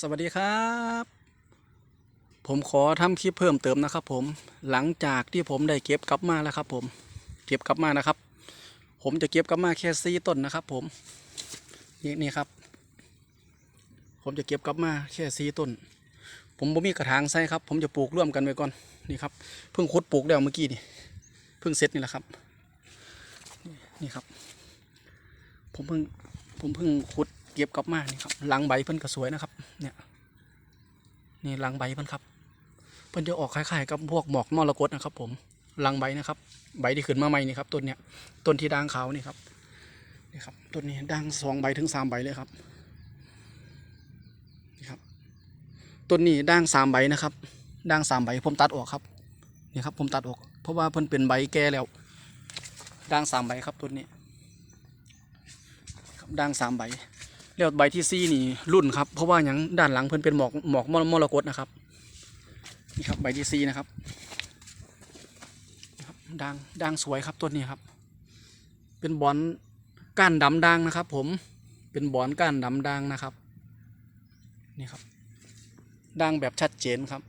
สวัสดีครับ ผมขอทำคลิปเพิ่มเติมนะครับ ผมหลังจากที่ผมได้เก็บกลับมาแล้วครับ ผม เก็บกลับมานะครับ ผมจะเก็บกลับมาแค่ซีต้นนะครับ ผมนี่นี่ครับ ผมจะเก็บกลับมาแค่ซีต้น ผมบ่มีกระถางใส่ครับ ผมจะปลูกร่วมกันไว้ก่อนนี่ครับเพิ่งขุดปลูกแล้วเมื่อกี้นี่เพิ่งเสร็จนี่แหละครับ นี่ครับ ผมเพิ่งผมเพิ่งขุด เก็บกลับมานี่ครับหลังใบเพิ่นก็สวยนะครับ เนี่ยนี่หลังใบเพิ่นครับ เพิ่นจะออกคล้ายๆกับพวกหมอกมรกตนะครับ ผมหลังใบนะครับ ใบที่ขึ้นมาใหม่นี่ครับต้นเนี้ยต้นที่ด่างขาวนี่ครับนี่ครับต้นนี้ด่างสองใบถึงสามใบเลยครับนี่ครับต้นนี้ด่างสามใบนะครับด่างสามใบผมตัดออกครับนี่ครับ ผมตัดออก เพราะว่าเพิ่นเป็นใบแก่แล้วด่างสามใบครับต้นนี้ด่างสามใบ แล้วใบที่ซี่นี่รุ่นครับเพราะว่าอย่างด้านหลังเพิ่นเป็นหมอกหมอกมรมรกตนะครับนี่ครับใบที่ซี่นะครับนี่ครับด่างด่างสวยครับต้นนี้ครับ เป็นบอนก้านดำด่างนะครับ ผมเป็นบอนก้านดำด่างนะครับนี่ครับด่างแบบชัดเจนครับ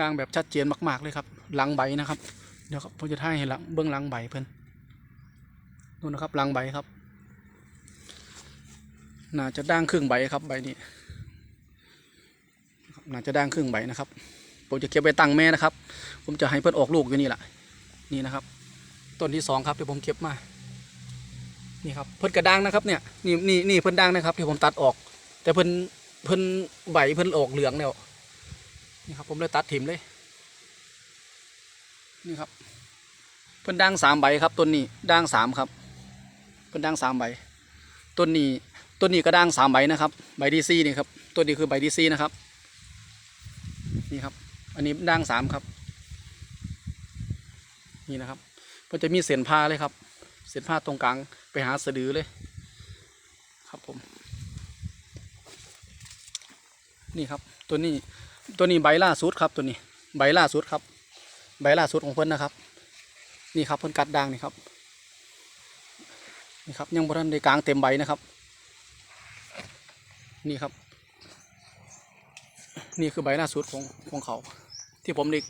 ด่างแบบชัดเจนมาก ๆเลยครับ หลังใบนะครับเดี๋ยวครับผมจะถ่ายให้หลังเบื้องหลังใบเพิ่นนู่นนะครับหลังใบครับ น่าจะด่างครึ่งใบครับใบนี้น่าจะด่างครึ่งใบนะครับ ผมจะเก็บไว้ตั้งแม่นะครับ ผมจะให้เพื่อนออกลูกอยู่นี่แหละนี่นะครับต้นที่สองครับที่ผมเก็บมานี่ครับเพิ่นกระด้างนะครับเนี่ยนี่นี่นี่เพิ่นด่างนะครับที่ผมตัดออก แต่เพิ่นเพิ่นใบเพิ่นออกเหลืองแล้วนี่ครับผมเลยตัดถิ่มเลย นี่ครับ เพิ่นด่างสามใบครับต้นนี้ด่างสามครับ เพิ่นด่างสามใบต้นนี้ ต้นนี้ก็ด่างสามใบนะครับ ใบที่สี่นี่ครับต้นนี้คือใบที่สี่นะครับ นี่ครับ อันนี้ด่างสามครับ นี่นะครับมันจะมีเส้นผ้าเลยครับเส้นผ้าตรงกลางไปหาสะดือเลย ครับผม นี่ครับ ตัวนี้ตัวนี้ใบล่าสุดครับ ตัวนี้ ใบล่าสุดครับ ใบล่าสุดของเพิ่นนะครับ นี่ครับเพิ่นกัดด่างนี่ครับนี่ครับยังบทันในกลางเต็มใบนะครับ นี่ครับ นี่คือใบหน้าสุดของของเขา ที่ผมได้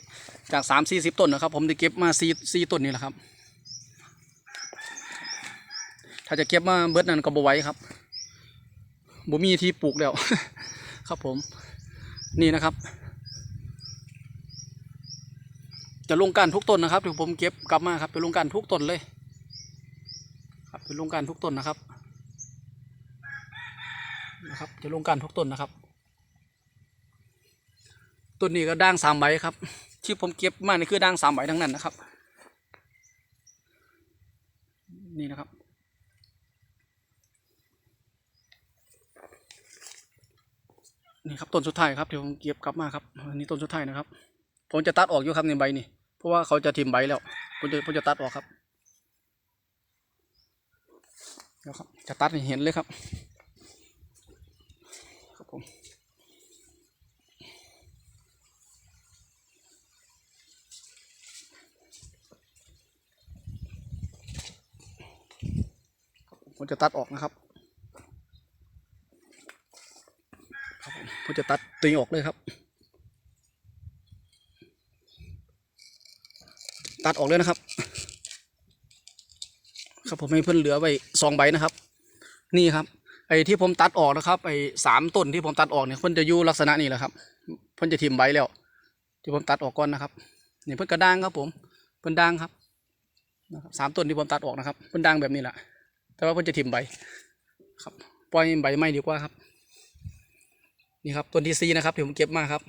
จากสามสี่สิบต้นนะครับ ผมได้เก็บมาสี่สี่ต้นนี่แหละครับ ถ้าจะเก็บมาเบิดนั้นก็บ่ไหวครับบ่มีที่ปลูกแล้ว ครับผม นี่นะครับ จะลงการทุกต้นนะครับเดี๋ยวผมเก็บกลับมาครับไปลงการทุกต้นเลย ครับไปลงการทุกต้นนะครับ นะครับ จะลงการทุกต้นนะครับ ต้นนี้ก็ด่างสามใบครับ ที่ผมเก็บมานี่คือด่างสามใบทั้งนั้นนะครับ นี่นะครับนี่ครับต้นสุดท้ายครับเดี๋ยวผมเก็บกลับมาครับอันนี้ต้นสุดท้ายนะครับ ผมจะตัดออกอยู่ครับในใบนี่เพราะว่าเขาจะทิ่มใบแล้วผมจะผมจะตัดออกครับเดี๋ยวครับ จะตัดให้เห็นเลยครับ ผมจะตัดออกนะครับครับผมจะตัดตีออกเลยครับ ตัดออกเลยนะครับ ครับผมให้เพื่อนเหลือไว้สองใบนะครับ นี่ครับ ไอ้ที่ผมตัดออกนะครับไอ้สามต้นที่ผมตัดออกเนี่ยเพิ่อนจะยู่ลักษณะนี้แหละครับเพิ่อนจะทิ่มใบแล้ว ที่ผมตัดออกก่อนนะครับนี่เพิ่อนกระด้างครับผมเพิ่อนด่างครับนะครับสามต้นที่ผมตัดออกนะครับเพิ่อนด่างแบบนี้แหละ แต่ว่าเพิ่นจะทิ่มใบครับปล่อยใบไม่ดีกว่าครับ นี่ครับต้นที่สี่นะครับที่ผมเก็บมาครับ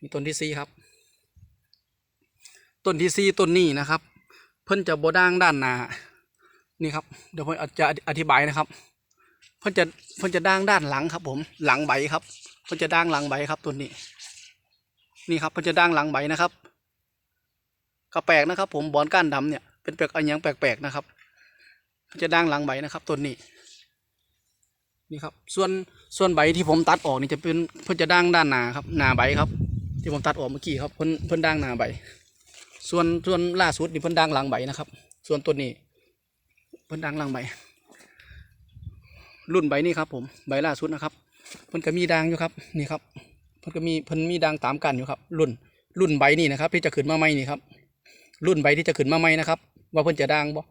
นี่ต้นที่สี่ครับ ต้นที่สี่ต้นนี้นะครับ เพิ่นจะโบด่างด้านหน้านี่ครับเดี๋ยวผมจะอธิบายนะครับ เพิ่นจะเพิ่นจะด่างด้านหลังครับ ผมหลังใบครับ เพิ่นจะด่างหลังใบครับต้นนี้ นี่ครับเพิ่นจะด่างหลังใบนะครับก็แปลกนะครับ ผมบอนก้านดำเนี่ยเป็นแปลกอันยังแปลกๆนะครับ จะด่างหลังใบนะครับต้นนี้นี่ครับ ส่วนส่วนใบที่ผมตัดออกนี่จะเป็นเพิ่นจะด่างด้านหนาครับหนาใบครับ ที่ผมตัดออกเมื่อกี้ครับเพิ่นเพิ่นด่างหนาใบ ส่วนส่วนล่าสุดนี่เพิ่นด่างหลังใบนะครับ ส่วนต้นนี้ เพิ่นด่างหลังใบ รุ่นใบนี้ครับ ผมใบล่าสุดนะครับเพิ่นก็มีด่างอยู่ครับนี่ครับเพิ่นก็มีเพิ่นมีด่างตามกันอยู่ครับ รุ่นรุ่นใบนี้นะครับ ที่จะขึ้นมาใหม่นี่ครับ รุ่นใบที่จะขึ้นมาใหม่นะครับ ว่าเพิ่นจะด่างบ่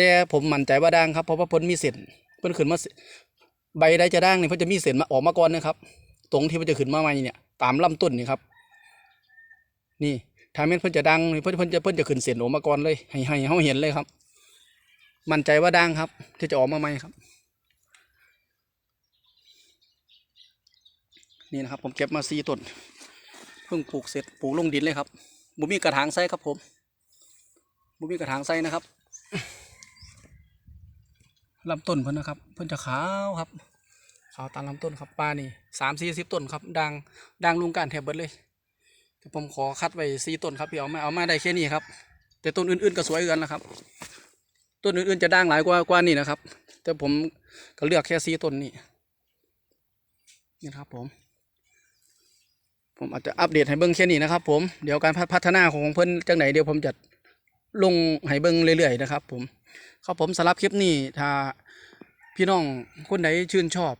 แต่ผมมั่นใจว่าด่างครับเพราะว่าเพิ่นมีเส้นเพิ่นขึ้นมาเส้นใบใดจะด่างนี่เพิ่นจะมีเส้นมาออกมาก่อนนะครับ ตรงที่มันจะขึ้นมาใหม่เนี่ยตามลำต้นนี่ครับ นี่ถ้าแม่นเพิ่นจะดังนี่เพิ่นเพิ่นจะเพิ่นจะขึ้นเสียนออกมาก่อนเลย ให้ให้เฮาเห็นเลยครับ มั่นใจว่าดังครับ ที่จะออกมาใหม่ครับ นี่นะครับ ผมเก็บมาสี่ต้นเพิ่งปลูกเสร็จปลูกลงดินเลยครับบุมีกระถางใส่ครับผมบุมีกระถางใส่นะครับ ลำต้นเพิ่นนะครับ เพิ่นจะขาวครับ ขาวตามลำต้นครับปลานี่สามสี่สิบต้นครับดังดังลุงการแทบเบิดเลยแต่ผมขอคัดไว้สี่ต้นครับพี่เอามาเอามาได้แค่นี้ครับ แต่ต้นอื่น ๆก็สวยเกันนะครับ ต้นอื่นๆจะด่างหลายกว่ากว่านี่นะครับ แต่ผมก็เลือกแค่สี่ต้นนี่นี่ครับผมผมอาจจะอัปเดตให้เบิ้งแค่นี้นะครับผม เดี๋ยวการพัฒนาของเพิ่นจังไหนเดี๋ยวผมจะ ลงให้เบิ้งเรื่อยๆนะครับ ผมครับผมสำหรับคลิปนี้ถ้าพี่น้องคนไหนชื่นชอบ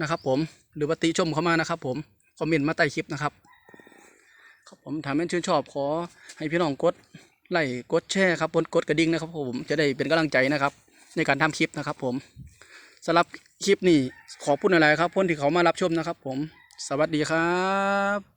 นะครับ ผมหรือว่าติชมเข้ามานะครับ ผมคอมเมนต์มาใต้คลิปนะครับครับผมถ้าแม่นชื่นชอบขอให้พี่น้องกดไลค์กดแชร์ครับกดกดกระดิ่งนะครับ ผมจะได้เป็นกำลังใจนะครับ ในการทำคลิปนะครับ ผมสำหรับคลิปนี้ขอบคุณอะไรครับคนที่เขามารับชมนะครับ ผม สวัสดีครับ